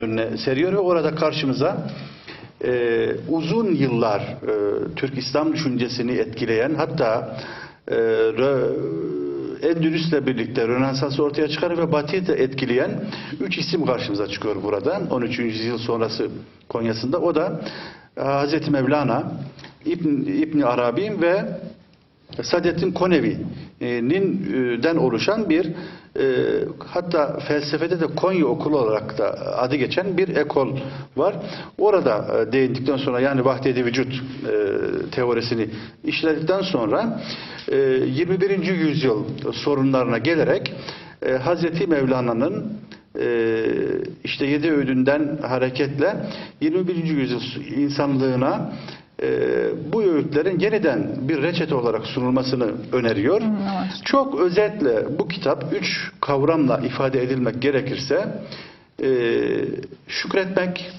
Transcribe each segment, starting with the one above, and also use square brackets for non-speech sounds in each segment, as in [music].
önüne seriyor ve orada karşımıza e, uzun yıllar e, Türk İslam düşüncesini etkileyen hatta e, Endülüs'le birlikte Rönesans'ı ortaya çıkaran ve Batı'yı da etkileyen üç isim karşımıza çıkıyor burada. 13. yüzyıl sonrası Konya'sında. O da e, Hazreti Mevlana, İbn, İbni Arabi ve Sadettin Konevi'nin e, den oluşan bir e, hatta felsefede de Konya okulu olarak da adı geçen bir ekol var. Orada e, değindikten sonra yani vahdedi vücut e, teorisini işledikten sonra e, 21. yüzyıl sorunlarına gelerek e, Hazreti Mevlana'nın e, işte yedi öğüdünden hareketle 21. yüzyıl insanlığına e, bu öğütlerin yeniden bir reçete olarak sunulmasını öneriyor. evet. Çok özetle bu kitap üç kavramla ifade edilmek gerekirse e, şükretmek,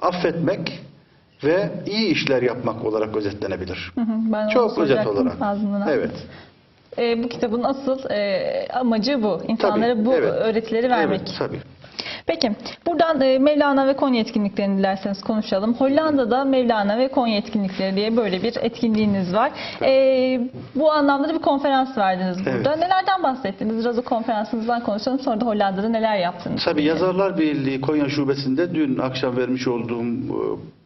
affetmek ve iyi işler yapmak olarak özetlenebilir. Hı hı, Ben Çok özet olarak. ağzından. Evet. Ee, bu kitabın asıl e, amacı bu. İnsanlara Tabii, bu evet. öğretileri vermek. Evet, tabii. Peki buradan e, Mevlana ve Konya etkinliklerini dilerseniz konuşalım. Hollanda'da Mevlana ve Konya etkinlikleri diye böyle bir etkinliğiniz var. E, bu anlamda da bir konferans verdiniz burada. Evet. Nelerden bahsettiniz? Biraz o konferansınızdan konuşalım. Sonra da Hollanda'da neler yaptınız? Tabii Yazarlar Birliği Konya Şubesi'nde dün akşam vermiş olduğum e,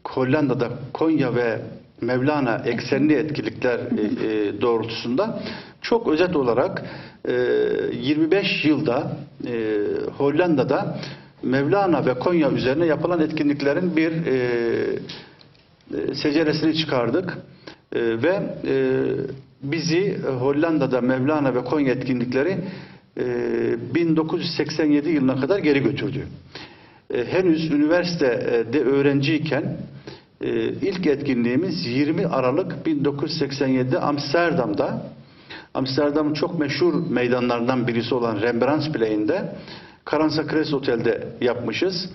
Hollanda'da Konya ve Mevlana eksenli etkinlikler e, doğrultusunda çok özet olarak e, 25 yılda Hollanda'da Mevlana ve Konya üzerine yapılan etkinliklerin bir e, e, seceresini çıkardık E, ve e, bizi e, Hollanda'da Mevlana ve Konya etkinlikleri e, 1987 yılına kadar geri götürdü. E, henüz üniversitede öğrenciyken e, ilk etkinliğimiz 20 Aralık 1987'de Amsterdam'da Amsterdam'ın çok meşhur meydanlarından birisi olan Rembrandtsplein'de Karansa Kres Otel'de yapmışız.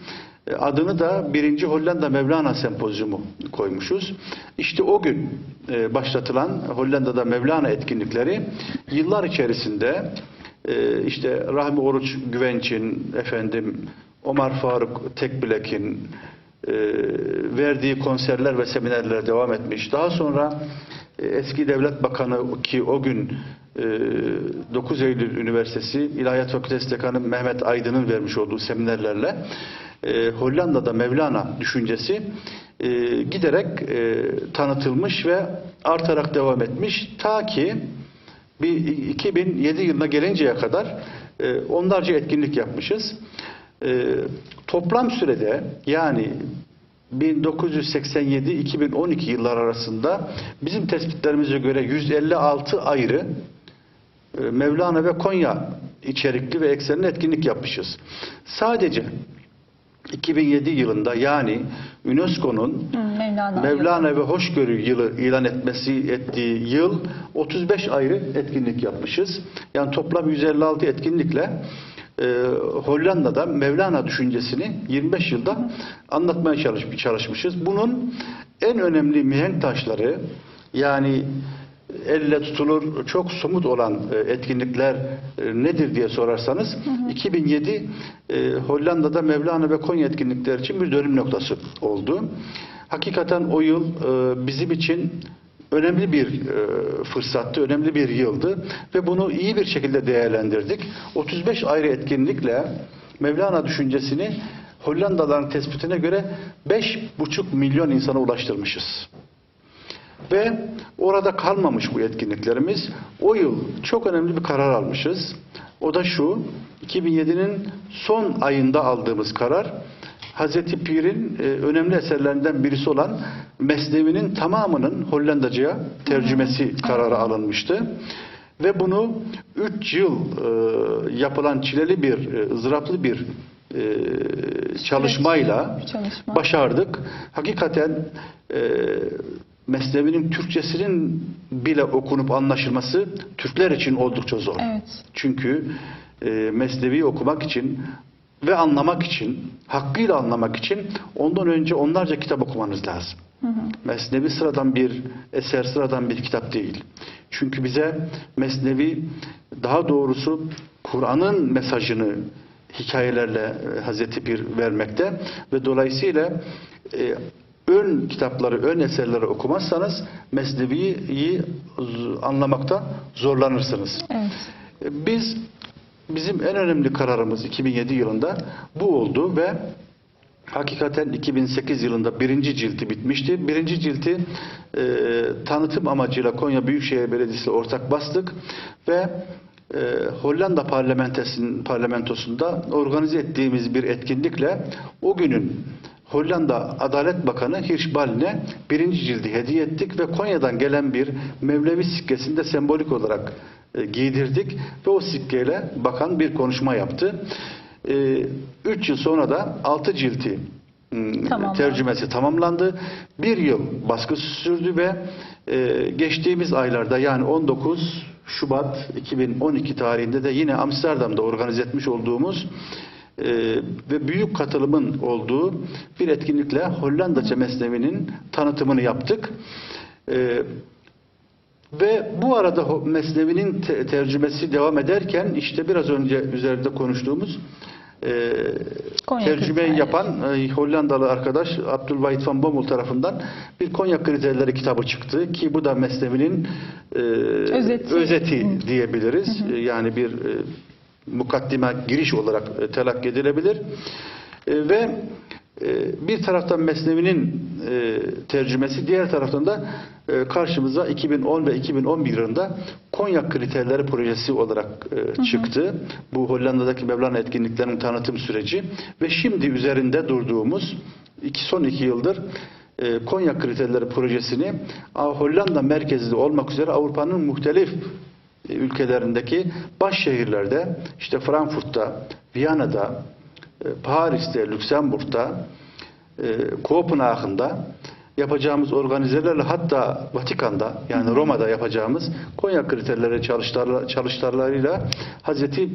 E, Adını da 1. Hollanda Mevlana Sempozyumu koymuşuz. İşte o gün e, başlatılan Hollanda'da Mevlana etkinlikleri yıllar içerisinde e, işte Rahmi Oruç Güvenç'in, efendim Omar Faruk Tekbilek'in verdiği konserler ve seminerler devam etmiş. Daha sonra eski devlet bakanı ki o gün e, 9 Eylül Üniversitesi İlahiyat Fakültesi Dekanı Mehmet Aydın'ın vermiş olduğu seminerlerle e, Hollanda'da Mevlana düşüncesi e, giderek e, tanıtılmış ve artarak devam etmiş. Ta ki bir 2007 yılına gelinceye kadar e, onlarca etkinlik yapmışız. E, toplam sürede yani 1987-2012 yıllar arasında bizim tespitlerimize göre 156 ayrı e, Mevlana ve Konya içerikli ve eksenli etkinlik yapmışız. Sadece 2007 yılında yani UNESCO'nun Mevlana. Mevlana ve Hoşgörü yılı ilan etmesi ettiği yıl 35 ayrı etkinlik yapmışız. Yani toplam 156 etkinlikle e, Hollanda'da Mevlana düşüncesini 25 yılda anlatmaya çalış, çalışmışız. Bunun en önemli mihenk taşları yani elle tutulur çok somut olan e, etkinlikler e, nedir diye sorarsanız 2007 e, Hollanda'da Mevlana ve Konya etkinlikleri için bir dönüm noktası oldu. Hakikaten o yıl bizim için önemli bir e, fırsattı, önemli bir yıldı ve bunu iyi bir şekilde değerlendirdik. 35 ayrı etkinlikle Mevlana düşüncesini Hollandalıların tespitine göre 5,5 milyon insana ulaştırmışız. Ve orada kalmamış bu etkinliklerimiz. O yıl çok önemli bir karar almışız. O da şu, 2007'nin son ayında aldığımız karar, Hazreti Pir'in e, önemli eserlerinden birisi olan Mesnevi'nin tamamının Hollandaca'ya tercümesi kararı alınmıştı. Ve bunu 3 yıl e, yapılan çileli bir, e, ızdıraplı bir e, çalışmayla çalışma. başardık. Hakikaten e, Mesnevi'nin Türkçesinin bile okunup anlaşılması Türkler için oldukça zor. Evet. Çünkü e, Mesnevi okumak için ve anlamak için, hakkıyla anlamak için ondan önce onlarca kitap okumanız lazım. Mesnevi sıradan bir eser, sıradan bir kitap değil. Çünkü bize Mesnevi daha doğrusu Kur'an'ın mesajını hikayelerle e, Hazreti Pir vermekte ve dolayısıyla e, ön kitapları, ön eserleri okumazsanız Mesnevi'yi anlamakta zorlanırsınız. Evet. E, Biz bizim en önemli kararımız 2007 yılında bu oldu ve hakikaten 2008 yılında birinci cilti bitmişti. Birinci cilti e, tanıtım amacıyla Konya Büyükşehir Belediyesi ortak bastık ve e, Hollanda parlamentosunda organize ettiğimiz bir etkinlikle o günün Hollanda Adalet Bakanı Hirschbal'ine birinci cildi hediye ettik ve Konya'dan gelen bir Mevlevi sikkesini de sembolik olarak e, giydirdik ve o sikkeyle bakan bir konuşma yaptı. 3 yıl sonra da 6 cilti Tamamlandı. tercümesi tamamlandı. Bir yıl baskısı sürdü ve e, geçtiğimiz aylarda yani 19 Şubat 2012 tarihinde de yine Amsterdam'da organize etmiş olduğumuz e, ve büyük katılımın olduğu bir etkinlikle Hollandaca Mesnevi'nin tanıtımını yaptık. E, ve bu arada Mesnevi'nin te- tercümesi devam ederken işte biraz önce üzerinde konuştuğumuz e, Konya tercümeyi kriterleri. yapan e, Hollandalı arkadaş Abdülvahit van Bommel tarafından bir Konya kriterleri kitabı çıktı ki bu da Mesnevi'nin e, Özeti. özeti diyebiliriz. E, Yani bir e, mukaddime giriş olarak e, telakki edilebilir. E, ve e, bir taraftan Mesnevi'nin e, tercümesi, diğer taraftan da e, karşımıza 2010 ve 2011 yılında Konya Kriterleri Projesi olarak e, çıktı. Bu Hollanda'daki Mevlana etkinliklerinin tanıtım süreci ve şimdi üzerinde durduğumuz iki, son iki yıldır e, Konya Kriterleri Projesi'ni Hollanda merkezli olmak üzere Avrupa'nın muhtelif ülkelerindeki baş şehirlerde işte Frankfurt'ta, Viyana'da, e, Paris'te, Lüksemburg'da, e, Kopenhag'da yapacağımız organizelerle hatta Vatikan'da yani Roma'da yapacağımız Konya kriterleri çalıştaylar- çalıştaylarıyla Hazreti e,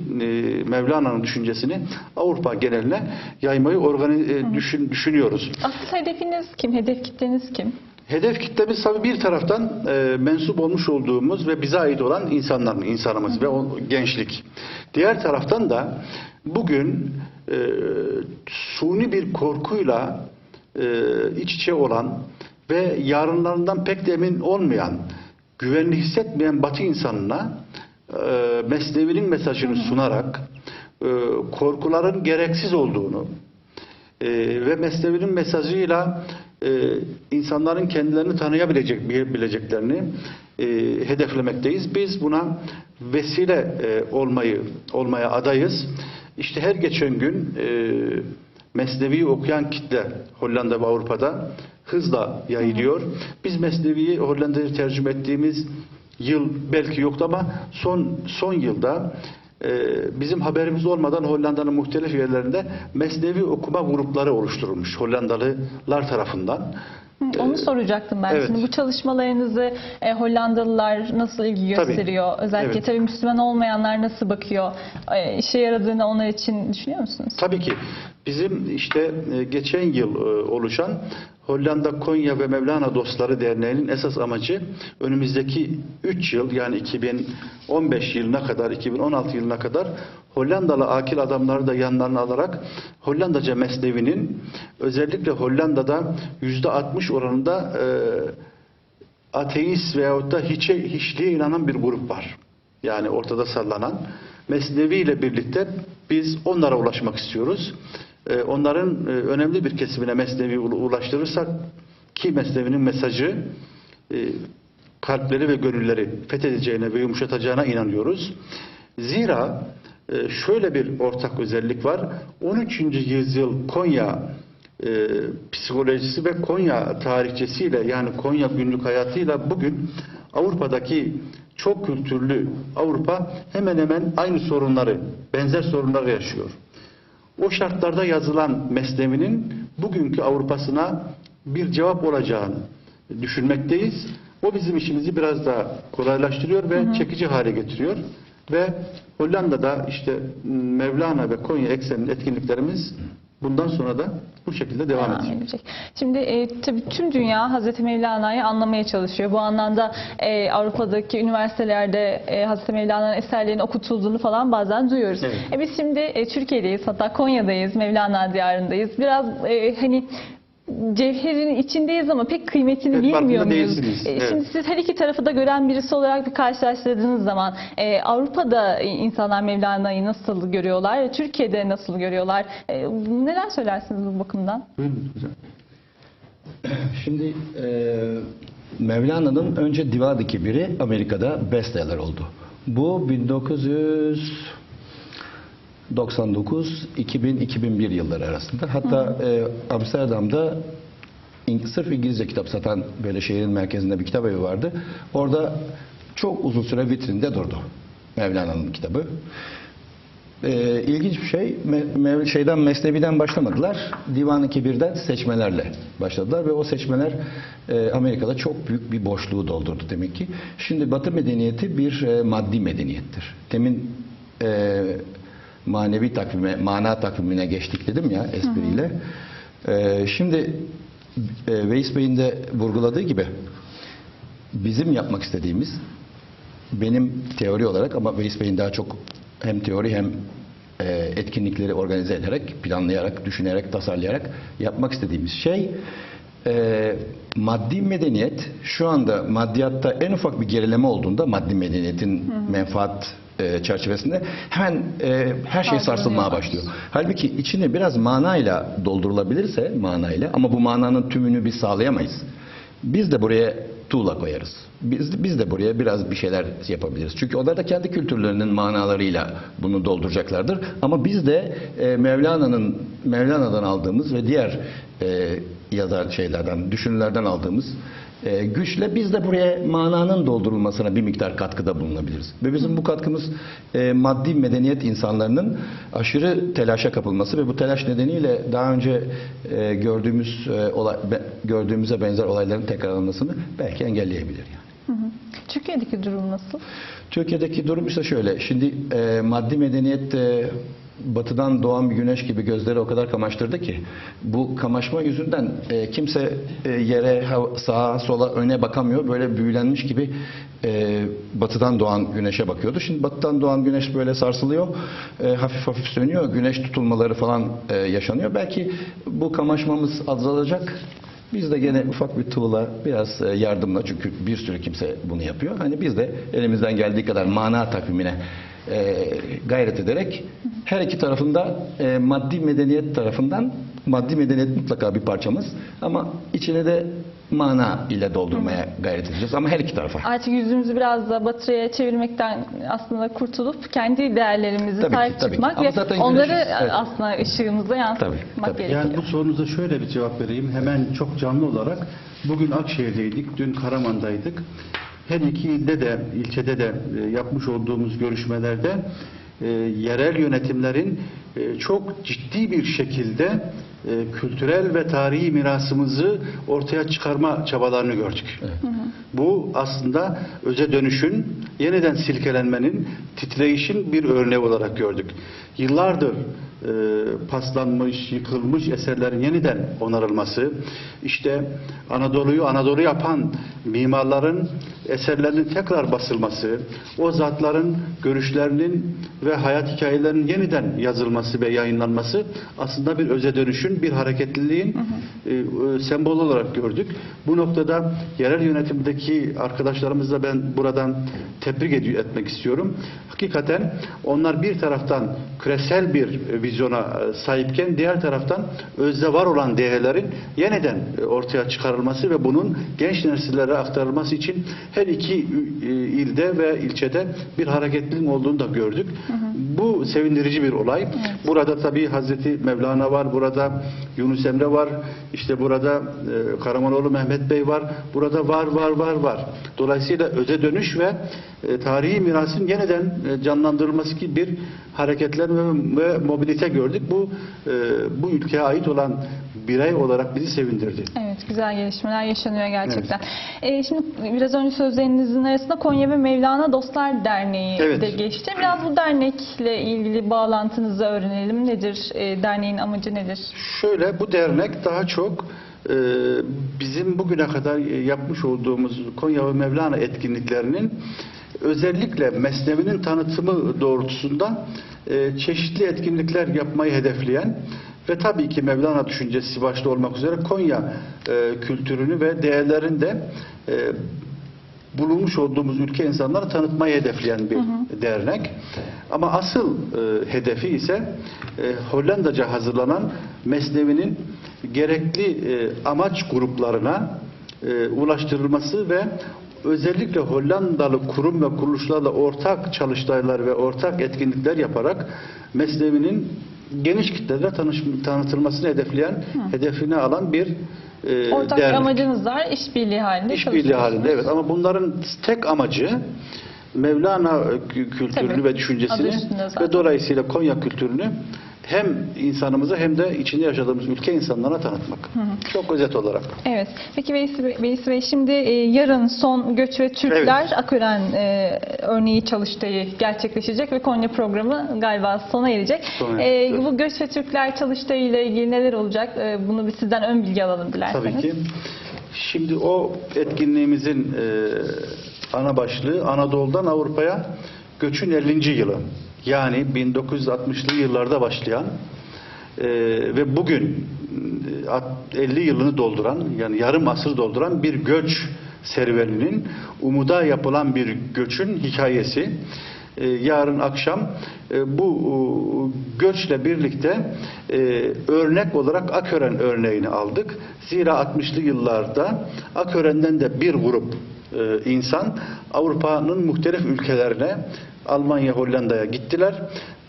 Mevlana'nın düşüncesini Avrupa geneline yaymayı organize, e, düşün, düşünüyoruz. Asıl hedefiniz kim? Hedef kitleniz kim? Hedef kitlemiz tabii bir taraftan e, mensup olmuş olduğumuz ve bize ait olan insanlar, insanımız ve o gençlik. Diğer taraftan da bugün e, suni bir korkuyla e, iç içe olan ve yarınlarından pek de emin olmayan, güvenli hissetmeyen Batı insanına e, Mesnevi'nin mesajını sunarak e, korkuların gereksiz olduğunu, e, ve Mesnevi'nin mesajıyla e, insanların kendilerini tanıyabilecek bileceklerini e, hedeflemekteyiz. Biz buna vesile e, olmayı olmaya adayız. İşte her geçen gün e, Mesnevi'yi okuyan kitle Hollanda ve Avrupa'da hızla yayılıyor. Biz Mesnevi'yi Hollanda'ya tercüme ettiğimiz yıl belki yoktu ama son son yılda bizim haberimiz olmadan Hollanda'nın muhtelif yerlerinde Mesnevi okuma grupları oluşturulmuş Hollandalılar tarafından. Hı, Onu soracaktım ben. Ee, evet. Şimdi bu çalışmalarınızı e, Hollandalılar nasıl ilgi Tabii. gösteriyor? Özellikle Evet. tabii Müslüman olmayanlar nasıl bakıyor? E, işe yaradığını onlar için düşünüyor musunuz? Tabii ki bizim işte e, geçen yıl e, oluşan Hollanda Konya ve Mevlana Dostları Derneği'nin esas amacı önümüzdeki 3 yıl yani 2015 yılına kadar 2016 yılına kadar Hollandalı akil adamları da yanlarına alarak Hollandaca mesnevinin özellikle Hollanda'da %60 oranında e, ateist veyahut da hiçe, hiçliğe inanan bir grup var. Yani ortada sallanan. Mesnevi ile birlikte biz onlara ulaşmak istiyoruz. Ee, onların e, önemli bir kesimine Mesnevi ulaştırırsak ki Mesnevi'nin mesajı e, kalpleri ve gönülleri fethedeceğine ve yumuşatacağına inanıyoruz. Zira e, şöyle bir ortak özellik var. 13. yüzyıl Konya e, psikolojisi ve Konya tarihçesiyle yani Konya günlük hayatıyla bugün Avrupa'daki çok kültürlü Avrupa hemen hemen aynı sorunları, benzer sorunları yaşıyor. O şartlarda yazılan Mesnevi'nin bugünkü Avrupa'sına bir cevap olacağını düşünmekteyiz. O bizim işimizi biraz daha kolaylaştırıyor ve çekici hale getiriyor. Ve Hollanda'da işte Mevlana ve Konya eksenli etkinliklerimiz Bundan sonra da bu şekilde devam Devam edecek. edecek. Şimdi e, tabii tüm dünya Hazreti Mevlana'yı anlamaya çalışıyor. Bu anlamda e, Avrupa'daki üniversitelerde e, Hazreti Mevlana'nın eserlerinin okutulduğunu falan bazen duyuyoruz. Evet. E, biz şimdi e, Türkiye'deyiz, hatta Konya'dayız, Mevlana diyarındayız. Biraz e, hani cevherin içindeyiz ama pek kıymetini Evet, bilmiyor muyuz? E, Evet. Şimdi siz her iki tarafı da gören birisi olarak bir karşılaştırdığınız zaman e, Avrupa'da insanlar Mevlana'yı nasıl görüyorlar, Türkiye'de nasıl görüyorlar? E, neler söylersiniz bu bakımdan? Buyurun hocam. Şimdi e, Mevlana'nın önce Divadi Kibiri Amerika'da bestseller oldu. Bu 1999 2000-2001 yılları arasında. Hatta e, Amsterdam'da İng- sırf İngilizce kitap satan böyle şehrin merkezinde bir kitap evi vardı. Orada çok uzun süre vitrinde durdu Mevlana'nın kitabı. Ee, ilginç bir şey, me- şeyden Mesnevi'den başlamadılar. Divan-ı Kibir'den seçmelerle başladılar ve o seçmeler e, Amerika'da çok büyük bir boşluğu doldurdu demek ki. Şimdi Batı medeniyeti bir e, maddi medeniyettir. Demin e, manevi takvime, mana takvimine geçtik dedim ya espriyle. E, şimdi e, Veys Bey'in de vurguladığı gibi bizim yapmak istediğimiz benim teori olarak ama Veys Bey'in daha çok hem teori hem e, etkinlikleri organize ederek, planlayarak, düşünerek, tasarlayarak yapmak istediğimiz şey e, maddi medeniyet. Şu anda maddiyatta en ufak bir gerileme olduğunda maddi medeniyetin menfaat e, çerçevesinde hemen e, her şey sarsılmaya başlıyor. Halbuki içini biraz manayla doldurulabilirse manayla ama bu mananın tümünü biz sağlayamayız. Biz de buraya tuğla koyarız. Biz, biz de buraya biraz bir şeyler yapabiliriz. Çünkü onlar da kendi kültürlerinin manalarıyla bunu dolduracaklardır. Ama biz de e, Mevlana'nın Mevlana'dan aldığımız ve diğer e, yazar şeylerden, düşünürlerden aldığımız e, güçle biz de buraya mananın doldurulmasına bir miktar katkıda bulunabiliriz. Ve bizim bu katkımız e, maddi medeniyet insanlarının aşırı telaşa kapılması ve bu telaş nedeniyle daha önce e, gördüğümüz e, olay, be- gördüğümüze benzer olayların tekrarlanmasını belki engelleyebilir yani. Hı hı. Türkiye'deki durum nasıl? Türkiye'deki durum ise şöyle. Şimdi e, maddi medeniyet e, batıdan doğan bir güneş gibi gözleri o kadar kamaştırdı ki bu kamaşma yüzünden e, kimse e, yere, sağa, sola, öne bakamıyor. Böyle büyülenmiş gibi e, batıdan doğan güneşe bakıyordu. Şimdi batıdan doğan güneş böyle sarsılıyor. e, hafif hafif sönüyor. Güneş tutulmaları falan e, yaşanıyor. Belki bu kamaşmamız azalacak. Biz de gene ufak bir tuğla, biraz e, yardımla çünkü bir sürü kimse bunu yapıyor. Hani biz de elimizden geldiği kadar mana takvimine e, gayret ederek her iki tarafında e, maddi medeniyet tarafından maddi medeniyet mutlaka bir parçamız ama içine de mana ile doldurmaya gayret edeceğiz ama her iki tarafa. Artık yüzümüzü biraz da batıya çevirmekten aslında kurtulup kendi değerlerimizi Tabii ki, sahip tabii ki. çıkmak Ama ve zaten onları güneşiz, evet. aslında ışığımıza yansıtmak Tabii, tabii. gerekiyor. Yani bu sorunuza şöyle bir cevap vereyim. Hemen çok canlı olarak. Bugün Akşehir'deydik, dün Karaman'daydık. Her iki ilde de, ilçede de e, yapmış olduğumuz görüşmelerde e, yerel yönetimlerin e, çok ciddi bir şekilde e, kültürel ve tarihi mirasımızı ortaya çıkarma çabalarını gördük. Bu aslında öze dönüşün, yeniden silkelenmenin, titreyişin bir örneği olarak gördük. Yıllardır e, paslanmış, yıkılmış eserlerin yeniden onarılması, işte Anadolu'yu Anadolu yapan mimarların eserlerinin tekrar basılması, o zatların görüşlerinin ve hayat hikayelerinin yeniden yazılması ve yayınlanması aslında bir öze dönüşün, bir hareketliliğin e, e, sembolü olarak gördük. Bu noktada yerel yönetimdeki arkadaşlarımızla ben buradan tebrik ediyor, etmek istiyorum. Hakikaten onlar bir taraftan küresel bir e, vizyona e, sahipken diğer taraftan özde var olan değerlerin yeniden ortaya çıkarılması ve bunun genç nesillere aktarılması için her iki ilde ve ilçede bir hareketliliğin olduğunu da gördük. Bu sevindirici bir olay. Burada tabii Hazreti Mevlana var, burada Yunus Emre var, işte burada e, Karamanoğlu Mehmet Bey var. Burada var var var var. Dolayısıyla öze dönüş ve e, tarihi mirasın yeniden e, canlandırılması gibi bir hareketlenme ve mobilite gördük. Bu e, bu ülkeye ait olan birey olarak bizi sevindirdi. Evet, güzel gelişmeler yaşanıyor gerçekten. Ee, şimdi biraz önce sözlerinizin arasında Konya ve Mevlana Dostlar Derneği Evet. de geçti. Biraz bu dernekle ilgili bağlantınızı öğrenelim. Nedir? Ee, derneğin amacı nedir? Şöyle bu dernek daha çok e, bizim bugüne kadar e, yapmış olduğumuz Konya ve Mevlana etkinliklerinin özellikle mesnevinin tanıtımı doğrultusunda e, çeşitli etkinlikler yapmayı hedefleyen ve tabii ki Mevlana düşüncesi başta olmak üzere Konya e, kültürünü ve değerlerini de e, bulunmuş olduğumuz ülke insanları tanıtmayı hedefleyen bir dernek. Ama asıl e, hedefi ise e, Hollandaca hazırlanan Mesnevi'nin gerekli e, amaç gruplarına e, ulaştırılması ve özellikle Hollandalı kurum ve kuruluşlarla ortak çalıştaylar ve ortak etkinlikler yaparak Mesnevi'nin geniş kitlelere tanış, tanıtılmasını hedefleyen, hedefine alan bir e, Ortak dernek. amacınız var. İşbirliği halinde İşbirliği halinde evet ama bunların tek amacı Mevlana kü- kültürünü Tabii. ve düşüncesini ve dolayısıyla Konya kültürünü hem insanımıza hem de içinde yaşadığımız ülke insanlarına tanıtmak. Çok özet olarak. Evet. Peki Veysi Bey, şimdi e, yarın son Göç ve Türkler Evet. Akören e, örneği çalıştayı gerçekleşecek ve Konya programı galiba sona erecek. Sona E, erecek, evet. bu Göç ve Türkler çalıştayı ile ilgili neler olacak? E, bunu bir sizden ön bilgi alalım dilerseniz. Tabii ki. Şimdi o etkinliğimizin e, ana başlığı Anadolu'dan Avrupa'ya göçün 50. yılı. Yani 1960'lı yıllarda başlayan e, ve bugün e, at- 50 yılını dolduran yani yarım asır dolduran bir göç serüveninin umuda yapılan bir göçün hikayesi. E, yarın akşam e, bu e, göçle birlikte örnek olarak Akören örneğini aldık. Zira 60'lı yıllarda Akören'den de bir grup insan Avrupa'nın muhtelif ülkelerine Almanya, Hollanda'ya gittiler.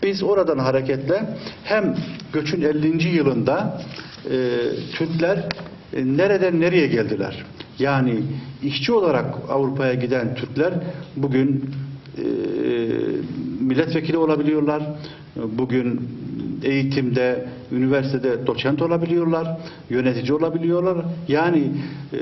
Biz oradan hareketle hem göçün 50. yılında e, Türkler e, nereden nereye geldiler? Yani işçi olarak Avrupa'ya giden Türkler bugün milletvekili olabiliyorlar. Bugün eğitimde, üniversitede doçent olabiliyorlar, yönetici olabiliyorlar. Yani e,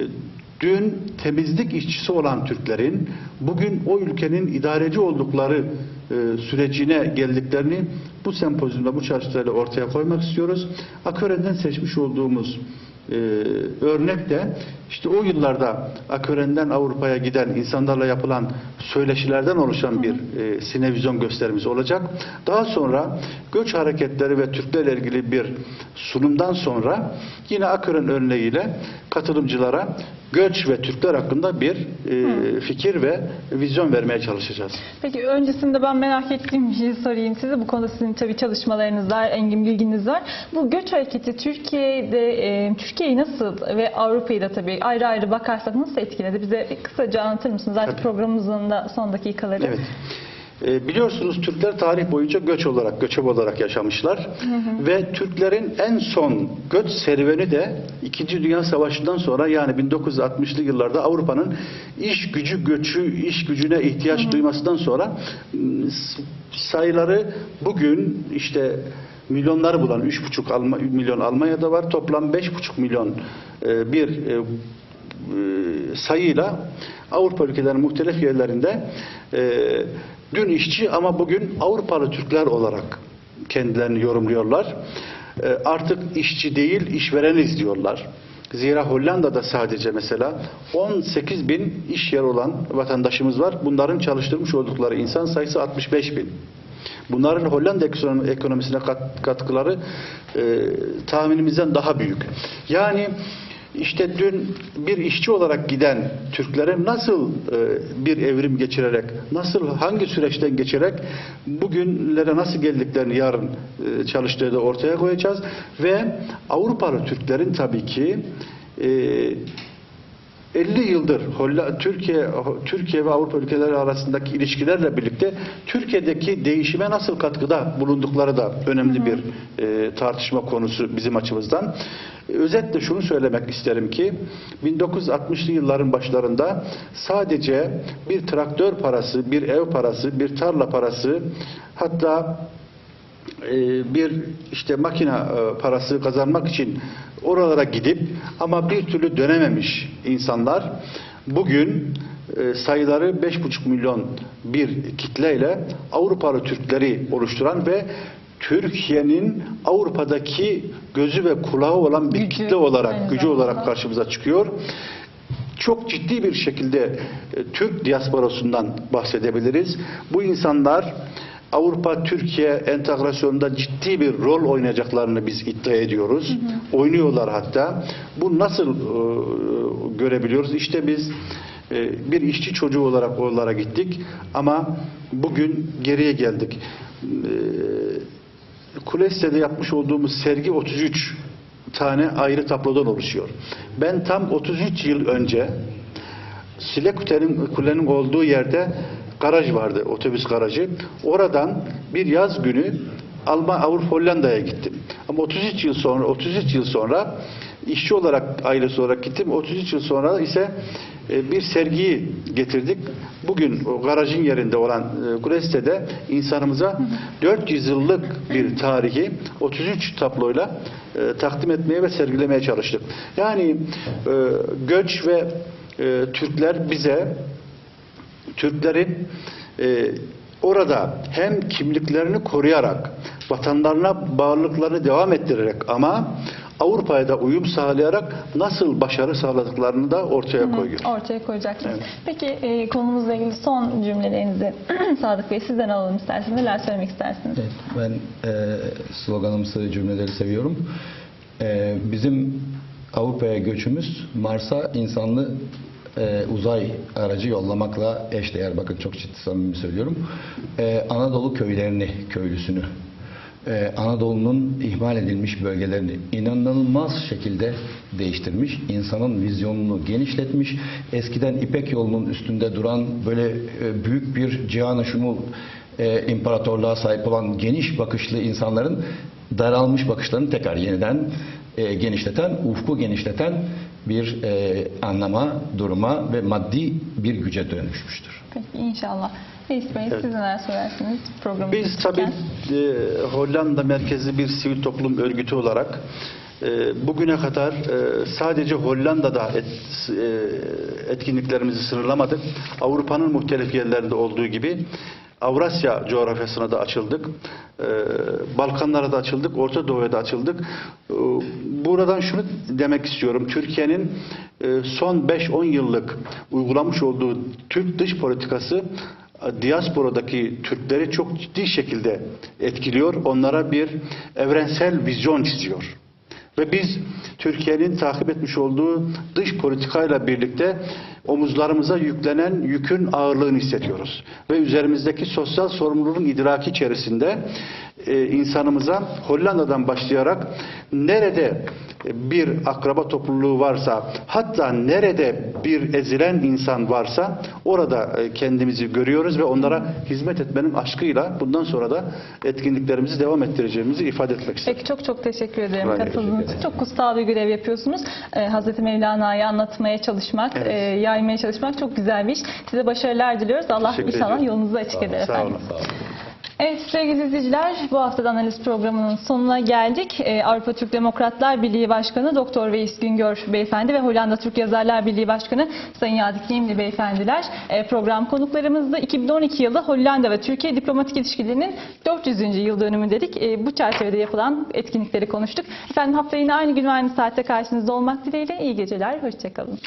dün temizlik işçisi olan Türklerin bugün o ülkenin idareci oldukları e, sürecine geldiklerini bu sempozyumda, bu çalıştayla ortaya koymak istiyoruz. Akören'den seçmiş olduğumuz e, örnek de işte o yıllarda Akören'den Avrupa'ya giden insanlarla yapılan söyleşilerden oluşan bir e, sinevizyon gösterimiz olacak. Daha sonra göç hareketleri ve Türklerle ilgili bir sunumdan sonra yine Akören örneğiyle katılımcılara göç ve Türkler hakkında bir e, fikir ve vizyon vermeye çalışacağız. Peki öncesinde ben merak ettiğim bir şey sorayım size. Bu konuda sizin tabii çalışmalarınız var, engin bilginiz var. Bu göç hareketi Türkiye'de e, Türkiye'yi nasıl ve Avrupa'yı da tabii ayrı ayrı bakarsak nasıl etkiledi? Bize kısaca anlatır mısınız? Zaten Tabii. programımızın da son dakikaları. Evet. E, biliyorsunuz Türkler tarih boyunca göç olarak, göçebe olarak yaşamışlar. Ve Türklerin en son göç serüveni de 2. Dünya Savaşı'ndan sonra yani 1960'lı yıllarda Avrupa'nın iş gücü göçü, iş gücüne ihtiyaç duymasından sonra s- sayıları bugün işte milyonları bulan 3,5 Alma, milyon Almanya'da var. Toplam 5,5 milyon e, bir e, sayıyla Avrupa ülkelerinin muhtelif yerlerinde e, dün işçi ama bugün Avrupalı Türkler olarak kendilerini yorumluyorlar. E, artık işçi değil işvereniz diyorlar. Zira Hollanda'da sadece mesela 18 bin iş yeri olan vatandaşımız var. Bunların çalıştırmış oldukları insan sayısı 65 bin. Bunların Hollanda ekonomi- ekonomisine kat- katkıları e, tahminimizden daha büyük. Yani işte dün bir işçi olarak giden Türklere nasıl e, bir evrim geçirerek, nasıl hangi süreçten geçerek bugünlere nasıl geldiklerini yarın e, çalıştığı da ortaya koyacağız. Ve Avrupalı Türklerin tabii ki e, 50 yıldır Türkiye Türkiye ve Avrupa ülkeleri arasındaki ilişkilerle birlikte Türkiye'deki değişime nasıl katkıda bulundukları da önemli bir e, tartışma konusu bizim açımızdan. Özetle şunu söylemek isterim ki 1960'lı yılların başlarında sadece bir traktör parası, bir ev parası, bir tarla parası hatta bir işte makine e, parası kazanmak için oralara gidip ama bir türlü dönememiş insanlar bugün e, sayıları 5,5 milyon bir kitleyle Avrupalı Türkleri oluşturan ve Türkiye'nin Avrupa'daki gözü ve kulağı olan bir Gücü, kitle olarak, aynı gücü olarak karşımıza çıkıyor çok ciddi bir şekilde e, Türk diasporasından bahsedebiliriz. Bu insanlar Avrupa Türkiye entegrasyonunda ciddi bir rol oynayacaklarını biz iddia ediyoruz. Oynuyorlar hatta. Bu nasıl e, görebiliyoruz? İşte biz e, bir işçi çocuğu olarak oralara gittik ama bugün geriye geldik. E, Kuleste'de yapmış olduğumuz sergi 33 tane ayrı tablodan oluşuyor. Ben tam 33 yıl önce Silekule'nin kulenin olduğu yerde garaj vardı, otobüs garajı. Oradan bir yaz günü Alman Avrupa Hollanda'ya gittim. Ama 33 yıl sonra 33 yıl sonra işçi olarak ailesi olarak gittim. 33 yıl sonra ise e, bir sergiyi getirdik. Bugün o garajın yerinde olan e, Kuleste'de insanımıza 400 yıllık bir tarihi 33 tabloyla e, takdim etmeye ve sergilemeye çalıştık. Yani göç ve Türkler bize Türklerin e, orada hem kimliklerini koruyarak vatanlarına bağlılıklarını devam ettirerek ama Avrupa'ya da uyum sağlayarak nasıl başarı sağladıklarını da ortaya koyuyor. Ortaya koyacaksınız. Peki e, konumuzla ilgili son cümlelerinizi [clears throat] Sadık Bey sizden alalım isterseniz. Neler söylemek istersiniz? Evet, ben e, sloganımsı cümleleri seviyorum. E, bizim Avrupa'ya göçümüz Mars'a insanlı e, uzay aracı yollamakla eşdeğer. Bakın çok ciddi samimi söylüyorum. E, Anadolu köylerini, köylüsünü, e, Anadolu'nun ihmal edilmiş bölgelerini inanılmaz şekilde değiştirmiş. insanın vizyonunu genişletmiş. Eskiden İpek yolunun üstünde duran böyle e, büyük bir cihan şumul e, imparatorluğa sahip olan geniş bakışlı insanların daralmış bakışlarını tekrar yeniden e, genişleten, ufku genişleten bir e, anlama, duruma ve maddi bir güce dönüşmüştür. Peki inşallah. Reis Bey siz neler söylersiniz programı Biz tabii e, Hollanda merkezli bir sivil toplum örgütü olarak e, bugüne kadar e, sadece Hollanda'da et, e, etkinliklerimizi sınırlamadık. Avrupa'nın muhtelif yerlerinde olduğu gibi Avrasya coğrafyasına da açıldık. E, Balkanlara da açıldık. Orta Doğu'ya da açıldık. E, buradan şunu demek istiyorum. Türkiye'nin e, son 5-10 yıllık uygulamış olduğu Türk dış politikası diasporadaki Türkleri çok ciddi şekilde etkiliyor. Onlara bir evrensel vizyon çiziyor. Ve biz Türkiye'nin takip etmiş olduğu dış politikayla birlikte omuzlarımıza yüklenen yükün ağırlığını hissediyoruz. Ve üzerimizdeki sosyal sorumluluğun idraki içerisinde e, insanımıza Hollanda'dan başlayarak nerede bir akraba topluluğu varsa hatta nerede bir ezilen insan varsa orada e, kendimizi görüyoruz ve onlara hizmet etmenin aşkıyla bundan sonra da etkinliklerimizi devam ettireceğimizi ifade etmek istedim. Peki çok çok teşekkür ederim katıldığınız için. Çok kutsal bir görev yapıyorsunuz. Ee, Hazreti Mevlana'yı anlatmaya çalışmak, Evet. e, yaymaya çalışmak çok güzel bir iş. Size başarılar diliyoruz. Allah inşallah yolunuzu açık eder Sağ efendim. olun. Sevgili izleyiciler bu haftada analiz programının sonuna geldik. Ee, Avrupa Türk Demokratlar Birliği Başkanı Doktor Veys Güngör Beyefendi ve Hollanda Türk Yazarlar Birliği Başkanı Sayın Yadik Yemli Beyefendiler e, program konuklarımızda 2012 yılı Hollanda ve Türkiye diplomatik ilişkilerinin 400. yıl dönümü dedik. E, bu çerçevede yapılan etkinlikleri konuştuk. Efendim hafta yine aynı gün ve aynı saatte karşınızda olmak dileğiyle iyi geceler, hoşçakalın.